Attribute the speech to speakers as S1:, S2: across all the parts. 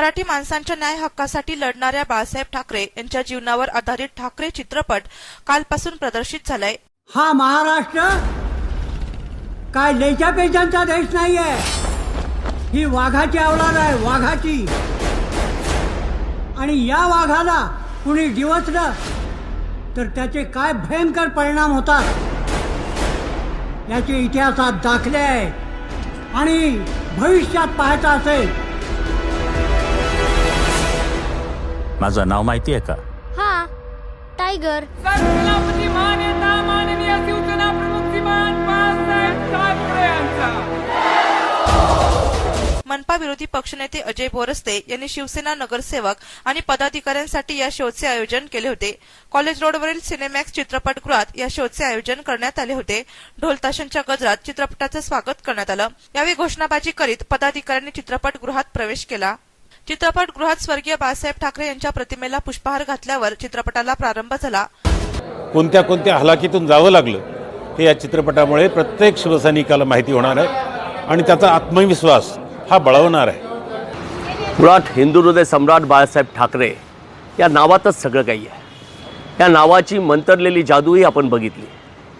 S1: मराठी माणसांच्या न्याय हक्कासाठी लढणाऱ्या बाळासाहेब ठाकरे यांच्या जीवनावर आधारित ठाकरे चित्रपट कालपासून प्रदर्शित झालाय.
S2: हा महाराष्ट्र काय लेच्या पेचांचा देश नाहीये. ही वाघाची अवलाद आहे वाघाची. आणि या वाघाला कुणी डिवचलं तर त्याचे काय भयंकर परिणाम होतात याचे इतिहासात दाखले आहे. आणि भविष्यात पाहायचं असेल
S3: माझं नाव माहिती आहे का?
S4: हा टायगर.
S1: मनपा विरोधी पक्षनेते अजय बोरस्ते यांनी शिवसेना नगरसेवक आणि पदाधिकाऱ्यांसाठी या शोचे आयोजन केले होते. कॉलेज रोडवरील सिनेमॅक्स चित्रपटगृहात या शोचे आयोजन करण्यात आले होते. ढोल ताशांच्या गजरात चित्रपटाचं स्वागत करण्यात आलं. यावेळी घोषणाबाजी करीत पदाधिकाऱ्यांनी चित्रपटगृहात प्रवेश केला. चित्रपटगृहात स्वर्गीय बाळासाहेब ठाकरे यांच्या प्रतिमेला पुष्पहार घातल्यावर चित्रपटाला प्रारंभ झाला.
S5: कोणत्या कोणत्या हलाखीतून जावं लागलं हे या चित्रपटामुळे प्रत्येक शिवसैनिकाला माहिती होणार आहे आणि त्याचा आत्मविश्वास हा बळवणार आहे.
S6: मुळात हिंदू हृदय सम्राट बाळासाहेब ठाकरे या नावातच सगळं काही आहे. या नावाची मंतरलेली जादूही आपण बघितली.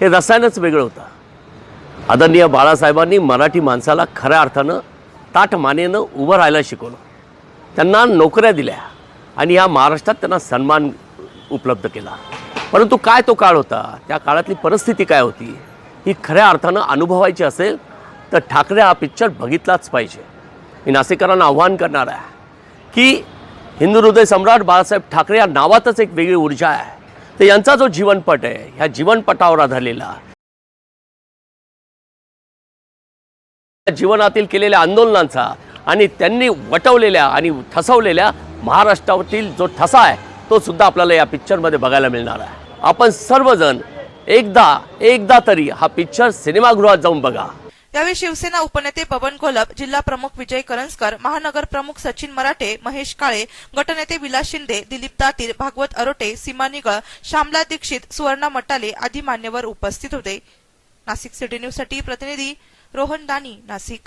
S6: हे रसायनच वेगळं होतं. आदरणीय बाळासाहेबांनी मराठी माणसाला खऱ्या अर्थानं ताठ मानेनं उभं राहायला शिकवलं. त्यांना नोकऱ्या दिल्या आणि या महाराष्ट्रात त्यांना सन्मान उपलब्ध केला. परंतु काय तो काळ होता? त्या काळातली परिस्थिती काय होती? ही खऱ्या अर्थानं अनुभवायची असेल तर ठाकरे हा पिक्चर बघितलाच पाहिजे. मी नाशिकरांना आव्हान करणार आहे की हिंदू हृदय सम्राट बाळासाहेब ठाकरे या नावातच एक वेगळी ऊर्जा आहे. तर यांचा जो जीवनपट आहे ह्या जीवनपटावर आधारलेला. जीवनातील केलेल्या आंदोलनांचा आणि त्यांनी वटवलेल्या आणि ठसवलेल्या महाराष्ट्रावरील जो ठसा आहे तो सुद्धा आपल्याला या पिक्चरमध्ये बघायला मिळणार आहे. आपण सर्वजण एकदा एकदा तरी हा पिक्चर सिनेमागृहात जाऊन बघा.
S1: यावेळी शिवसेना उपनेते पवन घोलप जिल्हा प्रमुख विजय करंजकर महानगर प्रमुख सचिन मराठे महेश काळे गटनेते विलास शिंदे दिलीप दातीर भागवत अरोटे सीमा निगळ श्यामला दीक्षित सुवर्णा मटाले आदी मान्यवर उपस्थित होते. नाशिक सिटी न्यूजसाठी प्रतिनिधी रोहन दानी नाशिक.